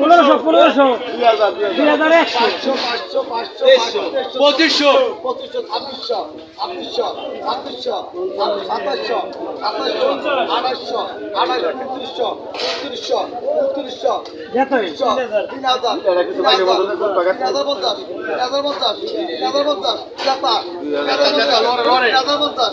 পনেরোশো পনেরোশো। দুই হাজার একশো। পঁচিশশো। পঁচিশশো ছাব্বিশশো ছাব্বিশশো ছাব্বিশশো সাতাশশো সাতাশশো আঠাশশো আঠাশ উনত্রিশশো উনত্রিশশো উনত্রিশশো উনত্রিশশো তিন হাজার তিন হাজার পঞ্চাশ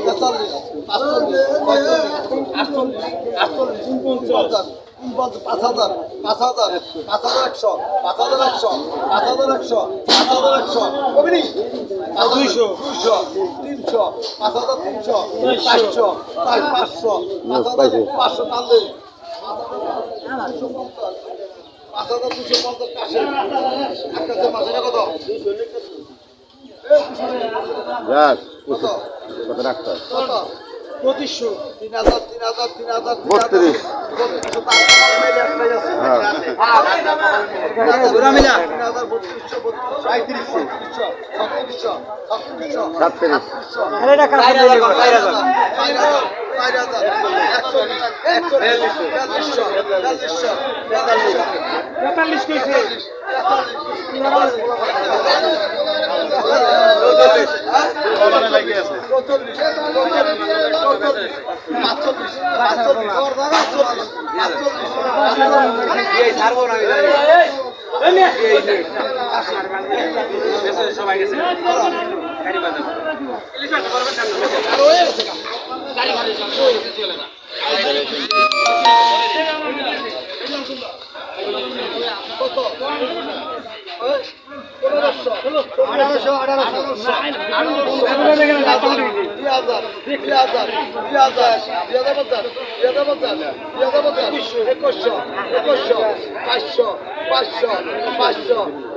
চল্লিশশো তেতাল্লিশ আটচল্লিশ আটচল্লিশ আটচল্লিশ পঞ্চাশ পাঁচ হাজার পাঁচ হাজার পাঁচ হাজার একশো পাঁচ হাজার একশো পাঁচ হাজার একশো পাঁচ হাজার একশো কমিনি দুইশো দুইশো তিনশো পাঁচ হাজার তিনশো চারশো চার পাঁচশো পাঁচ হাজার পাঁচশো টানলে পাঁচ হাজার দুশো পঞ্চাশ কাশে একটা মাসে কত যাক কত কত রাখতে কত? পঁচিশশো। তিন হাজার তিন হাজার তিন হাজার বত্রিশ। বত্রিশশো তার চৌচল্লিশ চৌচল্লিশ সাতচল্লিশ সাতচল্লিশ সাতচল্লিশ ছাড়বো না সবাই গেছে আঠারোশো আঠারোশো দুই হাজার দুই হাজার দুই হাজার দুই হাজার পঞ্চাশ দুই হাজার পঞ্চাশ দুই হাজার পাঁচশো পাঁচশো পাঁচশো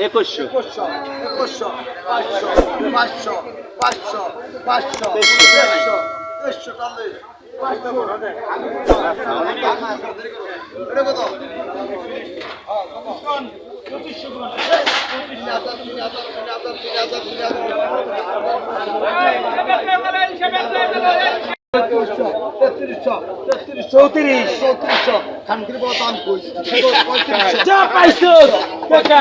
একুশশো একুশশো পাঁচশো পাঁচশো পাঁচশো পাঁচশো দেড়শো দেড়শো চল্লিশ তেত্রিশশো তেত্রিশশো চৌত্রিশ। চৌত্রিশশো। খানকির বড় দাম কই যা পাইছো টাকা।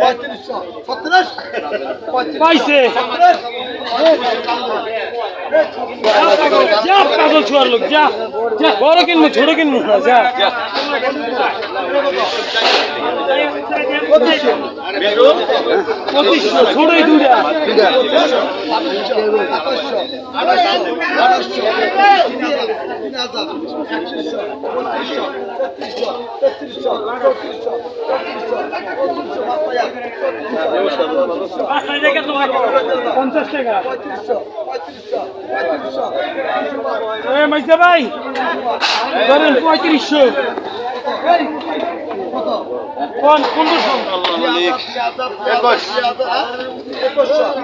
পঁয়ত্রিশশো ছত্রিশ? পাইছে। যা পাগল ছোয়ার লোক যা। যা বড় কিনবো ছোট কিনবো না যা। পঁচিশশো ছোটই দুটা হাজার একত্রিশশো বত্রিশশো তেত্রিশশো তেত্রিশশো চৌত্রিশশো চৌত্রিশশো চৌত্রিশশো পঞ্চাশ পঁয়ত্রিশশো পঁয়ত্রিশশো পঁয়ত্রিশশো ভাই ধরেন পঁয়ত্রিশশো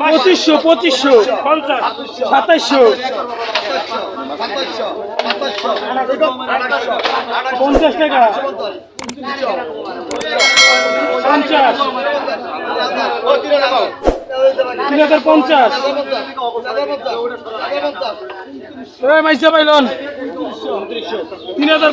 পঁচিশশো পঁচিশশো পঞ্চাশ সাতাইশশো পঞ্চাশ টাকা। পঞ্চাশ। তিন হাজার পঞ্চাশ। মাইসা পাইলন তিন হাজার